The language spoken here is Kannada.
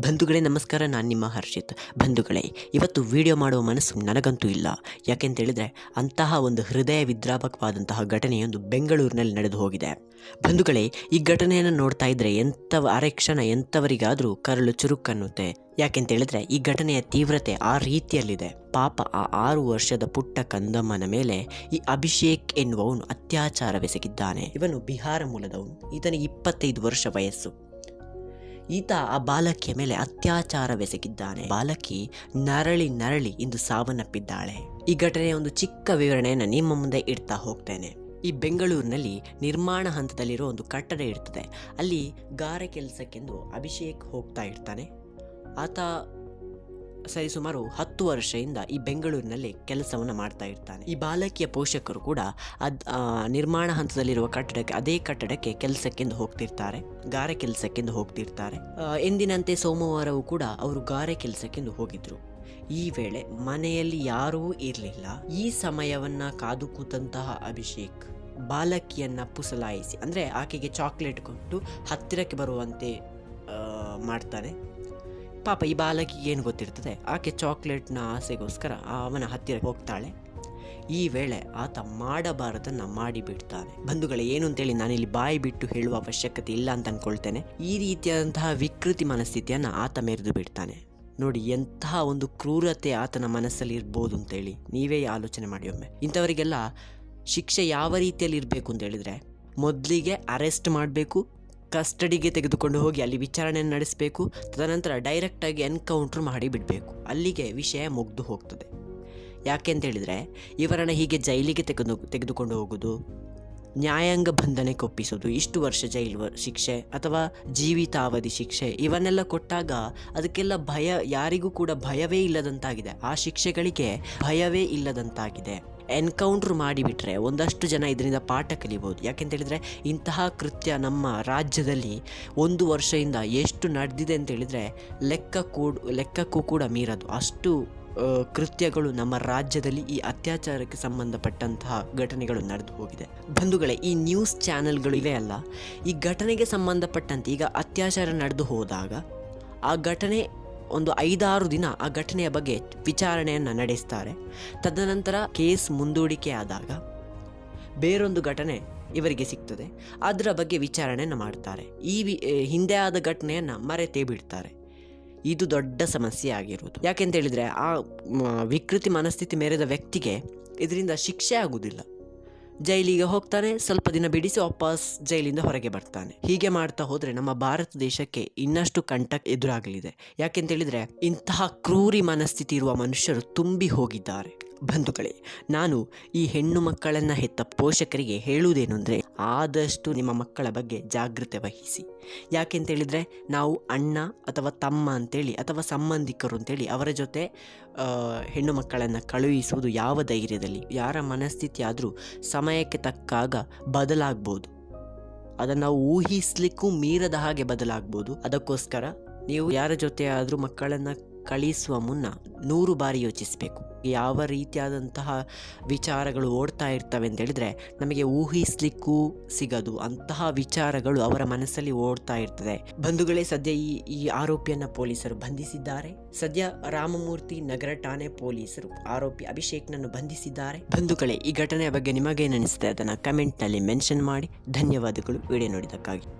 ಬಂಧುಗಳೇ, ನಮಸ್ಕಾರ, ನಾನು ನಿಮ್ಮ ಹರ್ಷಿತ್. ಬಂಧುಗಳೇ, ಇವತ್ತು ವಿಡಿಯೋ ಮಾಡುವ ಮನಸ್ಸು ನನಗಂತೂ ಇಲ್ಲ. ಯಾಕೆಂತ ಹೇಳಿದರೆ ಅಂತಹ ಒಂದು ಹೃದಯ ವಿದ್ರಾಪಕವಾದಂತಹ ಘಟನೆಯೊಂದು ಬೆಂಗಳೂರಿನಲ್ಲಿ ನಡೆದು ಹೋಗಿದೆ. ಬಂಧುಗಳೇ, ಈ ಘಟನೆಯನ್ನು ನೋಡ್ತಾ ಇದ್ದರೆ ಎಂಥವ ಅರೆಕ್ಷಣ ಎಂಥವರಿಗಾದರೂ ಕರಳು ಚುರುಕನ್ನುತ್ತೆ. ಯಾಕೆಂತ ಹೇಳಿದ್ರೆ ಈ ಘಟನೆಯ ತೀವ್ರತೆ ಆ ರೀತಿಯಲ್ಲಿದೆ. ಪಾಪ ಆ ಆರು ವರ್ಷದ ಪುಟ್ಟ ಕಂದಮ್ಮನ ಮೇಲೆ ಈ ಅಭಿಷೇಕ್ ಎನ್ನುವವನು ಅತ್ಯಾಚಾರವೆಸಗಿದ್ದಾನೆ. ಇವನು ಬಿಹಾರ ಮೂಲದವನು. ಈತನಿಗೆ ಇಪ್ಪತ್ತೈದು ವರ್ಷ ವಯಸ್ಸು. ಈತ ಆ ಬಾಲಕಿಯ ಮೇಲೆ ಅತ್ಯಾಚಾರವೆಸಗಿದ್ದಾನೆ. ಬಾಲಕಿ ನರಳಿ ನರಳಿ ಇಂದು ಸಾವನ್ನಪ್ಪಿದ್ದಾಳೆ. ಈ ಘಟನೆಯ ಒಂದು ಚಿಕ್ಕ ವಿವರಣೆಯನ್ನು ನಿಮ್ಮ ಮುಂದೆ ಇಡ್ತಾ ಹೋಗ್ತೇನೆ. ಈ ಬೆಂಗಳೂರಿನಲ್ಲಿ ನಿರ್ಮಾಣ ಹಂತದಲ್ಲಿರೋ ಒಂದು ಕಟ್ಟಡ ಇರ್ತದೆ. ಅಲ್ಲಿ ಗಾರೆ ಕೆಲಸಕ್ಕೆಂದು ಅಭಿಷೇಕ್ ಹೋಗ್ತಾ ಇರ್ತಾನೆ. ಆತ ಸರಿಸುಮಾರು ಹತ್ತು ವರ್ಷದಿಂದ ಈ ಬೆಂಗಳೂರಿನಲ್ಲಿ ಕೆಲಸವನ್ನು ಮಾಡ್ತಾ ಇರ್ತಾನೆ. ಈ ಬಾಲಕಿಯ ಪೋಷಕರು ಕೂಡ ಅದ್ ನಿರ್ಮಾಣ ಹಂತದಲ್ಲಿರುವ ಕಟ್ಟಡಕ್ಕೆ, ಅದೇ ಕಟ್ಟಡಕ್ಕೆ ಕೆಲಸಕ್ಕೆಂದು ಹೋಗ್ತಿರ್ತಾರೆ, ಗಾರೆ ಕೆಲಸಕ್ಕೆಂದು ಹೋಗ್ತಿರ್ತಾರೆ. ಎಂದಿನಂತೆ ಸೋಮವಾರವೂ ಕೂಡ ಅವರು ಗಾರೆ ಕೆಲಸಕ್ಕೆಂದು ಹೋಗಿದ್ರು. ಈ ವೇಳೆ ಮನೆಯಲ್ಲಿ ಯಾರೂ ಇರಲಿಲ್ಲ. ಈ ಸಮಯವನ್ನ ಕಾದು ಕೂತಂತಹ ಅಭಿಷೇಕ್ ಬಾಲಕಿಯನ್ನ ಪುಸಲಾಯಿಸಿ, ಅಂದರೆ ಆಕೆಗೆ ಚಾಕ್ಲೇಟ್ ಕೊಟ್ಟು ಹತ್ತಿರಕ್ಕೆ ಬರುವಂತೆ ಮಾಡ್ತಾನೆ. ಪಾಪ ಈ ಬಾಲಕಿ ಏನು ಗೊತ್ತಿರ್ತದೆ? ಆಕೆ ಚಾಕ್ಲೇಟ್ನ ಆಸೆಗೋಸ್ಕರ ಅವನ ಹತ್ತಿರ ಹೋಗ್ತಾಳೆ. ಈ ವೇಳೆ ಆತ ಮಾಡಬಾರದನ್ನ ಮಾಡಿಬಿಡ್ತಾನೆ. ಬಂಧುಗಳೇ, ಏನು ಅಂತೇಳಿ ನಾನಿಲ್ಲಿ ಬಾಯಿ ಬಿಟ್ಟು ಹೇಳುವ ಅವಶ್ಯಕತೆ ಇಲ್ಲ ಅಂತ ಅನ್ಕೊಳ್ತೇನೆ. ಈ ರೀತಿಯಾದಂತಹ ವಿಕೃತಿ ಮನಸ್ಥಿತಿಯನ್ನು ಆತ ಮೆರೆದು ಬಿಡ್ತಾನೆ. ನೋಡಿ ಎಂತಹ ಒಂದು ಕ್ರೂರತೆ ಆತನ ಮನಸ್ಸಲ್ಲಿ ಇರ್ಬೋದು ಅಂತೇಳಿ ನೀವೇ ಆಲೋಚನೆ ಮಾಡಿ ಒಮ್ಮೆ. ಇಂಥವರಿಗೆಲ್ಲ ಶಿಕ್ಷೆ ಯಾವ ರೀತಿಯಲ್ಲಿ ಇರಬೇಕು ಅಂತ ಹೇಳಿದ್ರೆ, ಮೊದಲಿಗೆ ಅರೆಸ್ಟ್ ಮಾಡಬೇಕು ಕಸ್ಟಡಿಗೆ ತೆಗೆದುಕೊಂಡು ಹೋಗಿ ಅಲ್ಲಿ ವಿಚಾರಣೆಯನ್ನು ನಡೆಸಬೇಕು. ತದನಂತರ ಡೈರೆಕ್ಟಾಗಿ ಎನ್ಕೌಂಟ್ರ್ ಮಾಡಿ ಬಿಡಬೇಕು. ಅಲ್ಲಿಗೆ ವಿಷಯ ಮುಗ್ದು ಹೋಗ್ತದೆ. ಯಾಕೆ ಅಂತ ಹೇಳಿದರೆ, ಇವರನ್ನು ಹೀಗೆ ಜೈಲಿಗೆ ತೆಗೆದು, ತೆಗೆದುಕೊಂಡು ಹೋಗೋದು, ನ್ಯಾಯಾಂಗ ಬಂಧನಕ್ಕೆ ಒಪ್ಪಿಸೋದು ಇಷ್ಟು ವರ್ಷ ಜೈಲು ಶಿಕ್ಷೆ ಅಥವಾ ಜೀವಿತಾವಧಿ ಶಿಕ್ಷೆ, ಇವನ್ನೆಲ್ಲ ಕೊಟ್ಟಾಗ ಅದಕ್ಕೆಲ್ಲ ಭಯ, ಯಾರಿಗೂ ಕೂಡ ಭಯವೇ ಇಲ್ಲದಂತಾಗಿದೆ. ಆ ಶಿಕ್ಷೆಗಳಿಗೆ ಭಯವೇ ಇಲ್ಲದಂತಾಗಿದೆ. ಎನ್ಕೌಂಟ್ರ್ ಮಾಡಿಬಿಟ್ರೆ ಒಂದಷ್ಟು ಜನ ಇದರಿಂದ ಪಾಠ ಕಲಿಬೋದು. ಯಾಕೆಂತ ಹೇಳಿದರೆ ಇಂತಹ ಕೃತ್ಯ ನಮ್ಮ ರಾಜ್ಯದಲ್ಲಿ ಒಂದು ವರ್ಷದಿಂದ ಎಷ್ಟು ನಡೆದಿದೆ ಅಂತ ಹೇಳಿದರೆ ಲೆಕ್ಕ ಕೂಡ, ಲೆಕ್ಕಕ್ಕೂ ಕೂಡ ಮೀರದು. ಅಷ್ಟು ಕೃತ್ಯಗಳು ನಮ್ಮ ರಾಜ್ಯದಲ್ಲಿ ಈ ಅತ್ಯಾಚಾರಕ್ಕೆ ಸಂಬಂಧಪಟ್ಟಂತಹ ಘಟನೆಗಳು ನಡೆದು ಹೋಗಿದೆ. ಬಂಧುಗಳೇ, ಈ ನ್ಯೂಸ್ ಚಾನೆಲ್ಗಳು ಇವೆ ಅಲ್ಲ, ಈ ಘಟನೆಗೆ ಸಂಬಂಧಪಟ್ಟಂತೆ ಈಗ ಅತ್ಯಾಚಾರ ನಡೆದು ಹೋದಾಗ ಆ ಘಟನೆ ಒಂದು ಐದಾರು ದಿನ ಆ ಘಟನೆಯ ಬಗ್ಗೆ ವಿಚಾರಣೆಯನ್ನು ನಡೆಸ್ತಾರೆ. ತದನಂತರ ಕೇಸ್ ಮುಂದೂಡಿಕೆ ಆದಾಗ ಬೇರೊಂದು ಘಟನೆ ಇವರಿಗೆ ಸಿಗ್ತದೆ. ಅದರ ಬಗ್ಗೆ ವಿಚಾರಣೆಯನ್ನು ಮಾಡ್ತಾರೆ. ಈ ವಿ ಹಿಂದೆ ಆದ ಘಟನೆಯನ್ನು ಮರೆತೇ ಬಿಡ್ತಾರೆ. ಇದು ದೊಡ್ಡ ಸಮಸ್ಯೆ ಆಗಿರುವುದು ಯಾಕೆಂತ ಹೇಳಿದರೆ ಆ ವಿಕೃತಿ ಮನಸ್ಥಿತಿ ಮೇರೆದ ವ್ಯಕ್ತಿಗೆ ಇದರಿಂದ ಶಿಕ್ಷೆ ಆಗುವುದಿಲ್ಲ ಜೈಲಿಗೆ ಹೋಗ್ತಾನೆ, ಸ್ವಲ್ಪ ದಿನ ಬಿಡಿಸಿ ವಾಪಸ್ ಜೈಲಿಂದ ಹೊರಗೆ ಬರ್ತಾನೆ. ಹೀಗೆ ಮಾಡ್ತಾ ಹೋದ್ರೆ ನಮ್ಮ ಭಾರತ ದೇಶಕ್ಕೆ ಇನ್ನಷ್ಟು ಕಂಟಕ ಎದುರಾಗಲಿದೆ. ಯಾಕೆಂತ ಹೇಳಿದ್ರೆ ಇಂತಹ ಕ್ರೂರಿ ಮನಸ್ಥಿತಿ ಇರುವ ಮನುಷ್ಯರು ತುಂಬಿ ಹೋಗಿದ್ದಾರೆ. ಬಂಧುಗಳೇ, ನಾನು ಈ ಹೆಣ್ಣು ಮಕ್ಕಳನ್ನು ಹೆತ್ತ ಪೋಷಕರಿಗೆ ಹೇಳುವುದೇನು ಅಂದರೆ, ಆದಷ್ಟು ನಿಮ್ಮ ಮಕ್ಕಳ ಬಗ್ಗೆ ಜಾಗೃತೆ ವಹಿಸಿ. ಯಾಕೆಂತೇಳಿದರೆ ನಾವು ಅಣ್ಣ ಅಥವಾ ತಮ್ಮ ಅಂತೇಳಿ ಅಥವಾ ಸಂಬಂಧಿಕರು ಅಂತೇಳಿ ಅವರ ಜೊತೆ ಹೆಣ್ಣು ಮಕ್ಕಳನ್ನು ಕಳುಹಿಸುವುದು ಯಾವ ಧೈರ್ಯದಲ್ಲಿ, ಯಾರ ಮನಸ್ಥಿತಿ ಆದರೂ ಸಮಯಕ್ಕೆ ತಕ್ಕಾಗ ಬದಲಾಗ್ಬೋದು. ಅದನ್ನು ನಾವು ಊಹಿಸ್ಲಿಕ್ಕೂ ಮೀರದ ಹಾಗೆ ಬದಲಾಗ್ಬೋದು. ಅದಕ್ಕೋಸ್ಕರ ನೀವು ಯಾರ ಜೊತೆ ಆದರೂ ಮಕ್ಕಳನ್ನು ಕಳಿಸುವ ಮುನ್ನ ನೂರು ಬಾರಿ ಯೋಚಿಸಬೇಕು. ಯಾವ ರೀತಿಯಾದಂತಹ ವಿಚಾರಗಳು ಓಡ್ತಾ ಇರ್ತವೆ ಅಂತ ಹೇಳಿದ್ರೆ ನಮಗೆ ಊಹಿಸ್ಲಿಕ್ಕೂ ಸಿಗದು ಅಂತಹ ವಿಚಾರಗಳು ಅವರ ಮನಸ್ಸಲ್ಲಿ ಓಡ್ತಾ ಇರ್ತದೆ. ಬಂಧುಗಳೇ, ಸದ್ಯ ಈ ಈ ಆರೋಪಿಯನ್ನ ಪೊಲೀಸರು ಬಂಧಿಸಿದ್ದಾರೆ. ಸದ್ಯ ರಾಮಮೂರ್ತಿ ನಗರ ಠಾಣೆ ಪೊಲೀಸರು ಆರೋಪಿ ಅಭಿಷೇಕ್ನನ್ನು ಬಂಧಿಸಿದ್ದಾರೆ. ಬಂಧುಗಳೇ, ಈ ಘಟನೆಯ ಬಗ್ಗೆ ನಿಮಗೇನಿಸಿದೆ ಅದನ್ನು ಕಮೆಂಟ್ನಲ್ಲಿ ಮೆನ್ಷನ್ ಮಾಡಿ. ಧನ್ಯವಾದಗಳು, ವಿಡಿಯೋ ನೋಡಿದ್ದಕ್ಕಾಗಿ.